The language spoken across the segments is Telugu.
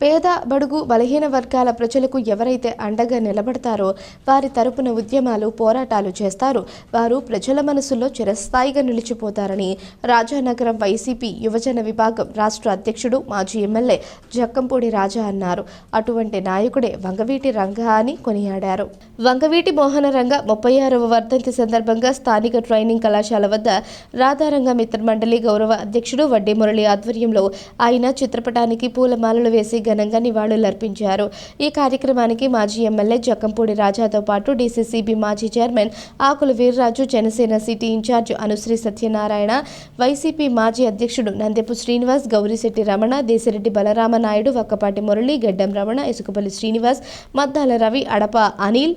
పేద బడుగు బలహీన వర్గాల ప్రజలకు ఎవరైతే అండగా నిలబడతారో వారి తరపున ఉద్యమాలు పోరాటాలు చేస్తారు. వారు ప్రజల మనసుల్లో చిరస్థాయిగా నిలిచిపోతారని రాజానగరం వైసీపీ యువజన విభాగం రాష్ట్ర అధ్యక్షుడు మాజీ ఎమ్మెల్యే జక్కంపూడి రాజా అన్నారు. అటువంటి నాయకుడే వంగవీటి రంగా అని కొనియాడారు. వంగవీటి మోహన రంగ ముప్పై ఆరవ వర్ధంతి సందర్భంగా స్థానిక ట్రైనింగ్ కళాశాల వద్ద రాధారంగ మిత్ర మండలి గౌరవ అధ్యక్షుడు వడ్డీ మురళి ఆధ్వర్యంలో ఆయన చిత్రపటానికి పూలమాలలు వేసి ఘనంగా నివాళులర్పించారు. ఈ కార్యక్రమానికి మాజీ ఎమ్మెల్యే జక్కంపూడి రాజాతో పాటు డీసీసీబీ మాజీ chairman Akula Veerraju Janasena city incharge Anushri Satyanarayana YCP మాజీ అధ్యక్షుడు నందెపు శ్రీనివాస్ గౌరిశెట్టి రమణ దేశిరెడ్డి బలరామనాయుడు వక్కపాటి మురళి గడ్డం రమణ ఇసుకపల్లి శ్రీనివాస్ మద్దాల రవి అడప అనిల్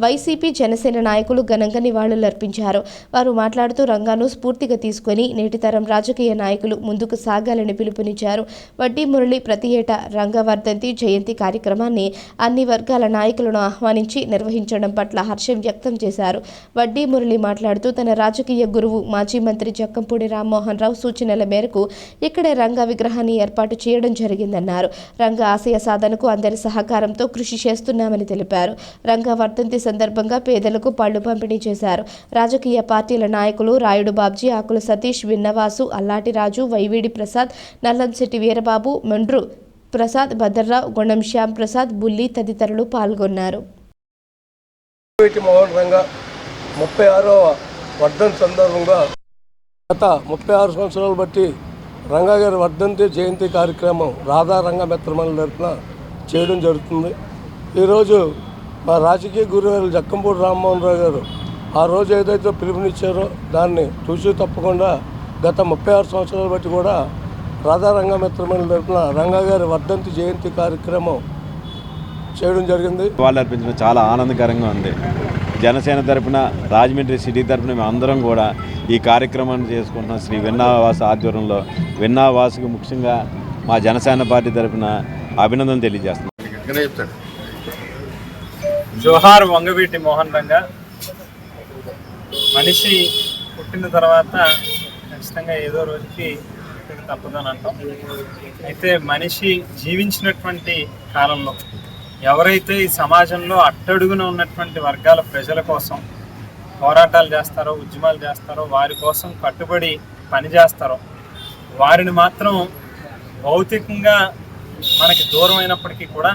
వైసీపీ జనసేన నాయకులు ఘనంగా నివాళులర్పించారు వారు మాట్లాడుతూ రంగాను స్ఫూర్తిగా తీసుకొని నేటితరం రాజకీయ నాయకులు ముందుకు సాగాలని పిలుపునిచ్చారు. వడ్డీ మురళి ప్రతి ఏటా రంగవర్ధంతి జయంతి కార్యక్రమాన్ని అన్ని వర్గాల నాయకులను ఆహ్వానించి నిర్వహించడం పట్ల హర్షం వ్యక్తం చేశారు. వడ్డీ మురళి మాట్లాడుతూ తన రాజకీయ గురువు మాజీ మంత్రి జక్కంపూడి రామ్మోహన్ రావు సూచనల మేరకు ఇక్కడే రంగ విగ్రహాన్ని ఏర్పాటు చేయడం జరిగిందన్నారు. రంగ ఆశయ సాధనకు అందరి సహకారంతో కృషి చేస్తున్నామని తెలిపారు. రంగ వర్ధంతి సందర్భంగా పేదలకు పళ్ళు పంపిణీ చేశారు. రాజకీయ పార్టీల నాయకులు రాయుడు బాబ్జీ ఆకుల సతీష్ విన్నవాసు అల్లాటి రాజు వైవిడి ప్రసాద్ నల్లంశెట్టి వీరబాబు మండ్రు ప్రసాద్ భద్రరావు గుణం శ్యామ్ ప్రసాద్ బుల్లి తదితరులు పాల్గొన్నారు. వీటి రంగ ముప్పై ఆరవ వర్ధన్ సందర్భంగా గత ముప్పై ఆరు సంవత్సరాలు బట్టి రంగాగారి వర్ధంతి జయంతి కార్యక్రమం రాధా రంగ మిత్రమల తరఫున చేయడం జరుగుతుంది. ఈరోజు మా రాజకీయ గురువు జక్కంపూడి రామ్మోహన్ రావు గారు ఆ రోజు ఏదైతే పిలుపునిచ్చారో దాన్ని చూసి తప్పకుండా గత ముప్పై ఆరు సంవత్సరాలు బట్టి కూడా రాధా రంగ మిత్రమల తరఫున రంగా గారి వర్ధంతి జయంతి కార్యక్రమం చేయడం జరిగింది. వాళ్ళు అర్పించడం చాలా ఆనందకరంగా ఉంది. జనసేన తరపున రాజమండ్రి సిటీ తరపున మేము అందరం కూడా ఈ కార్యక్రమాన్ని చేసుకుంటున్నాం. శ్రీ విన్నావాస్ ఆధ్వర్యంలో విన్నావాసుకు ముఖ్యంగా మా జనసేన పార్టీ తరపున అభినందన తెలియజేస్తున్నాం. జోహార్ వంగవీటి మోహన్ రంగా మనిషి పుట్టిన తర్వాత ఖచ్చితంగా ఏదో రోజుకి పుట్టిన తప్పదని అంటాం అయితే మనిషి జీవించినటువంటి కాలంలో ఎవరైతే ఈ సమాజంలో అట్టడుగున ఉన్నటువంటి వర్గాల ప్రజల కోసం పోరాటాలు చేస్తారో ఉద్యమాలు చేస్తారో వారి కోసం కట్టుబడి పని చేస్తారో వారిని మాత్రం భౌతికంగా మనకి దూరం అయినప్పటికీ కూడా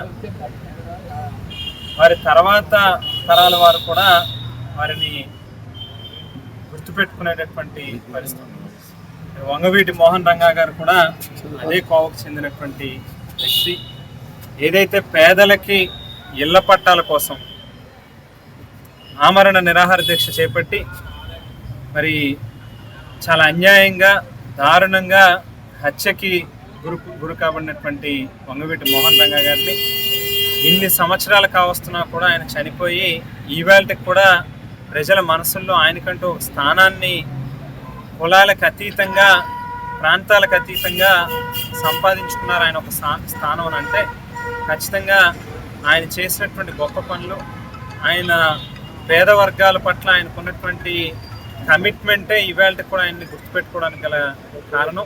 వారి తర్వాత తరాల వారు కూడా వారిని గుర్తుపెట్టుకునేటటువంటి పరిస్థితి వంగవీటి మోహన్ రంగా గారు కూడా అదే కోవకు చెందినటువంటి వ్యక్తి. ఏదైతే పేదలకి ఇళ్ళ పట్టాల కోసం ఆమరణ నిరాహార దీక్ష చేపట్టి మరి చాలా అన్యాయంగా దారుణంగా హత్యకి గురు గురి కాబడినటువంటి వంగవీటి మోహన్ రంగా గారిని ఇన్ని సంవత్సరాలు కావస్తున్నా కూడా ఆయన చనిపోయి ఈవేళకి కూడా ప్రజల మనసుల్లో ఆయనకంటూ స్థానాన్ని కులాలకు అతీతంగా ప్రాంతాలకు అతీతంగా సంపాదించుకున్నారు ఆయన ఒక స్థా- స్థానం అని అంటే ఖచ్చితంగా ఆయన చేసినటువంటి గొప్ప పనులు ఆయన పేద వర్గాల పట్ల ఆయనకున్నటువంటి కమిట్మెంటే ఈవేళకి కూడా ఆయన్ని గుర్తుపెట్టుకోవడానికి గల కారణం.